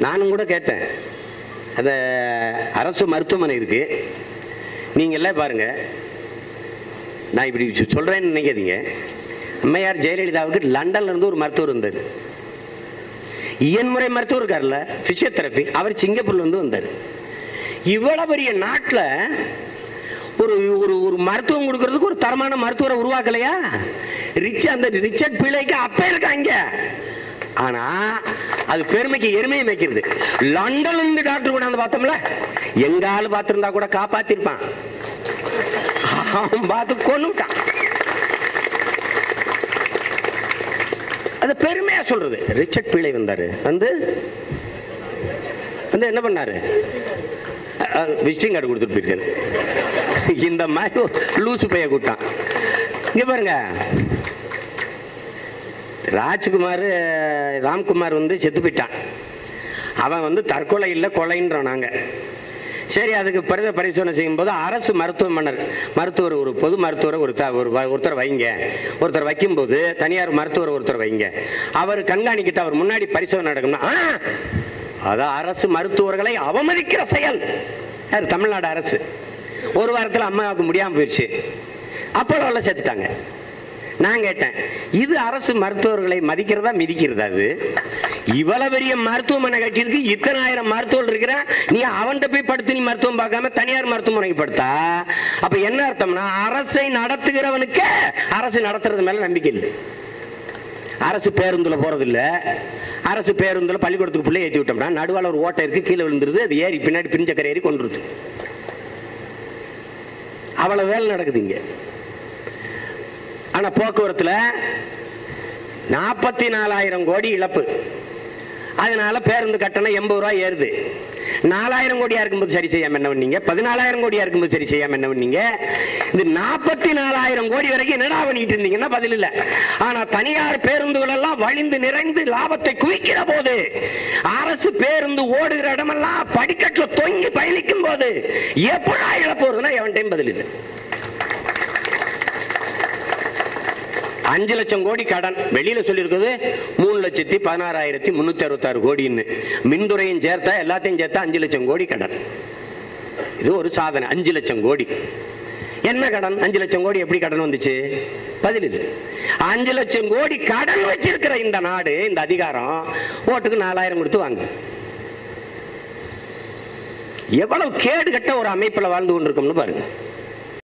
நானும் கூட கேட்டேன். அந்த அரசு மருத்துவமனை இருக்கு. நீங்கள்லாம் பாருங்க. நான் இப்படி சொல்கிறேன்னு நினைக்காதீங்க. அம்மையார் ஜெயலலிதாவுக்கு லண்டன்ல இருந்து ஒரு மருத்துவர் வந்தார். இயன்முறை மருத்துவர் இருக்கார்ல பிசியோதெரபி அவர் சிங்கப்பூர்ல இருந்து வந்தார். இவ்வளோ பெரிய நாட்டில் ஒரு ஒரு ஒரு மருத்துவம் கொடுக்கறதுக்கு ஒரு தரமான மருத்துவரை உருவாக்கலையா? ரிச் அந்த ரிச்சர்ட் பிள்ளைக்கு அப்போ இருக்காங்க ஆனால் அது பெருமைக்கு எருமையை மேய்க்கிறது. லண்டன்ல இருந்து டாக்டர் கொண்டாந்து பார்த்தோம்ல எங்க ஆளு பார்த்திருந்தா கூட காப்பாத்திருப்பான். அவன் பார்த்து கொண்டுட்டான் அது பெருமையா சொல்றது. ரிச்சர்ட் பிள்ளை வந்தாரு. வந்து வந்து என்ன பண்ணாரு? விசிட்டிங் கார்டு கொடுத்துட்டு போயிருக்காரு. இந்த மாதிரி லூசு பைய கூட்டான் இங்க பாருங்க. ராஜ்குமார் ராம்குமார் வந்து செத்து போயிட்டான். அவன் வந்து தற்கொலை இல்லை கொலைன்றோம் நாங்கள் சரி அதுக்கு பிரத பரிசோதனை செய்யும்போது அரசு மருத்துவமனர் மருத்துவர் ஒரு பொது மருத்துவரை ஒரு த- ஒரு ஒருத்தர் வைங்க. ஒருத்தர் வைக்கும்போது தனியார் மருத்துவர் ஒருத்தர் வைங்க. அவர் கண்காணிக்கிட்டு அவர் முன்னாடி பரிசோதனை நடக்கணும்னா "ஆ, அதான் அரசு மருத்துவர்களை அவமதிக்கிற செயல். யார் தமிழ்நாடு அரசு. ஒரு வாரத்தில் அம்மாவுக்கு முடியாமல் போயிடுச்சு அப்போலோவில் சேர்த்துட்டாங்க. நான் கேட்டேன் இது அரசு மருத்துவர்களை மதிக்கிறதா மிதிக்கிறதா அது இவ்வளவு பெரிய மருத்துவமனை கட்டியிருக்கு இத்தனை ஆயிரம் மருத்துவர் இருக்கிற நீ அவன்கிட்ட போய் படுத்து நீ மருத்துவம் பார்க்காம தனியார் மருத்துவமனைக்கு படுத்தா? அப்ப என்ன அர்த்தம்னா அரசை நடத்துகிறவனுக்கு அரசு நடத்துறது மேல நம்பிக்கை இல்லை. அரசு பேருந்துல போறது இல்ல. அரசு பேருந்துல பள்ளிக்கூடத்துக்கு பிள்ளை ஏற்றி விட்டோம்னா நடுவால ஒரு ஓட்டை இருக்கு கீழே விழுந்துருது அது ஏறி பின்னாடி பிரிஞ்சக்கரை ஏறி கொண்டுருது அவ்வளவு வேலை நடக்குது இங்க. ஆனா போக்குவரத்துல நாற்பத்தி நாலாயிரம் கோடி இழப்பு. அதனால பேருந்து கட்டணம் எண்பது ரூபாய் ஏறுது. நாலாயிரம் கோடியா இருக்கும்போது சரி செய்யாம என்ன பண்ணீங்க? பதினாலாயிரம் கோடியா இருக்கும்போது சரி செய்யாம என்ன பண்ணீங்க? இந்த நாற்பத்தி நாலாயிரம் கோடி வரைக்கும் என்னடா பண்ணிட்டு இருந்தீங்கன்னா பதில் இல்ல. ஆனா தனியார் பேருந்துகள் எல்லாம் வழிந்து நிறைந்து லாபத்தை குவிக்கிற போது அரசு பேருந்து ஓடுகிற இடமெல்லாம் படிக்கட்டுல தொங்கி பயணிக்கும் போது எப்படா இழப்பு வருதுன்னா எவன்டையும் பதில் இல்லை. அஞ்சு லட்சம் கோடி கடன். வெளியில சொல்லியிருக்குது மூணு லட்சத்தி பதினாறாயிரத்தி முன்னூத்தி அறுபத்தாறு கோடின்னு. மின்துறையும் சேர்த்தா எல்லாத்தையும் சேர்த்தா அஞ்சு லட்சம் கோடி கடன். இது ஒரு சாதனை அஞ்சு லட்சம் கோடி. என்ன கடன்? அஞ்சு லட்சம் கோடி எப்படி கடன் வந்துச்சு? பதில் இல்லை அஞ்சு லட்சம் கோடி கடன் வச்சிருக்கிற இந்த நாடு இந்த அதிகாரம் ஓட்டுக்கு நாலாயிரம் கொடுத்து வாங்குது எவ்வளவு கேடு கட்ட ஒரு அமைப்பில் வாழ்ந்து கொண்டிருக்கோம்னு பாருங்க.